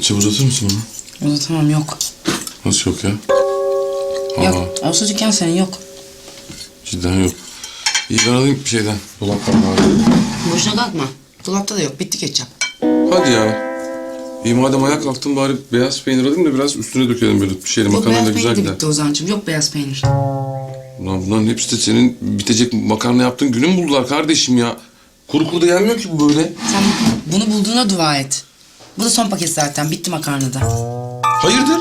Ketçap uzatır mısın bana? Uzatamam yok. Nasıl yok ya? Aa, Yok. Olsa dükkan senin yok. cidden yok. İyi ben alayım bir şeyden. Dolaptan var. Boşuna kalkma. Dolapta da yok. Bitti ketçap. Hadi ya. İyi madem ayağa kalktın bari beyaz peynir alayım da biraz üstüne dökelim böyle bir şeyle Yok makarnayla beyaz güzel peynir de gider. bitti Ozan'cığım. Yok beyaz peynir. Ulan bunların hepsi de senin bitecek makarna yaptığın günü mü buldular kardeşim ya? Kuru kuru da yenmiyor ki bu böyle. Sen bunu bulduğuna dua et. Bu da son paket zaten. Bitti makarnada. Hayırdır?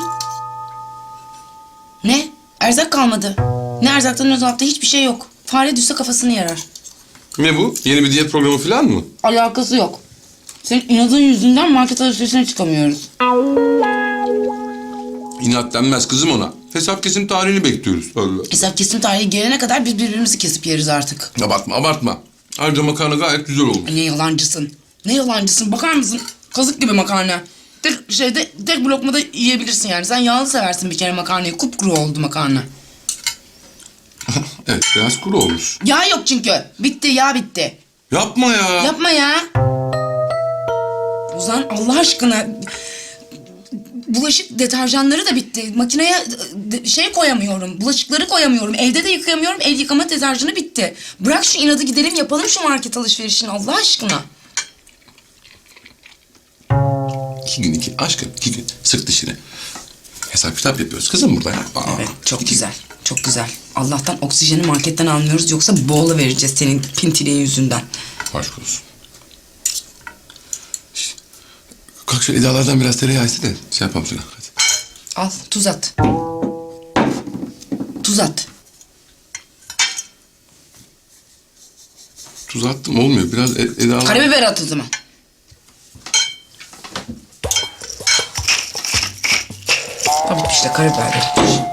Ne? Erzak kalmadı. Ne erzaktan dolapta hiçbir şey yok. Fare düşse kafasını yarar. Ne bu? Yeni bir diyet programı falan mı? Alakası yok. Senin inadın yüzünden market alışverişine çıkamıyoruz. İnat denmez kızım ona. Hesap kesim tarihini bekliyoruz. Allah. Hesap kesim tarihi gelene kadar biz birbirimizi kesip yeriz artık. Abartma abartma. Ayrıca makarna gayet güzel. Ay, Ne yalancısın. Ne yalancısın. Bakar mısın? Kazık gibi makarna. Tek şeyde tek bir lokmada yiyebilirsin yani. Sen yağlı seversin bir kere makarnayı. Kupkuru oldu makarna. evet biraz kuru olmuş. Yağ yok çünkü. Bitti yağ bitti. Yapma ya. Yapma ya. Ozan Allah aşkına bulaşık deterjanları da bitti. Makineye de- şey koyamıyorum. Bulaşıkları koyamıyorum. Evde de yıkayamıyorum. El yıkama deterjanı bitti. Bırak şu inadı gidelim yapalım şu market alışverişini Allah aşkına. İki gün iki aşkım iki gün sık dişini. Hesap kitap yapıyoruz kızım burada ya. Aa, Evet çok iki- güzel. Çok güzel. Allah'tan oksijeni marketten almıyoruz yoksa boğula vereceğiz senin pintiliğin yüzünden. Aşk olsun. Şş, Kalk şu edalardan biraz tereyağı iste de şey yapalım sana. Hadi. Al tuz at. Tuz at. Tuz attım olmuyor. Biraz e- edalar... Karabiber at o zaman. Tamam işte karabiber de bitmiş.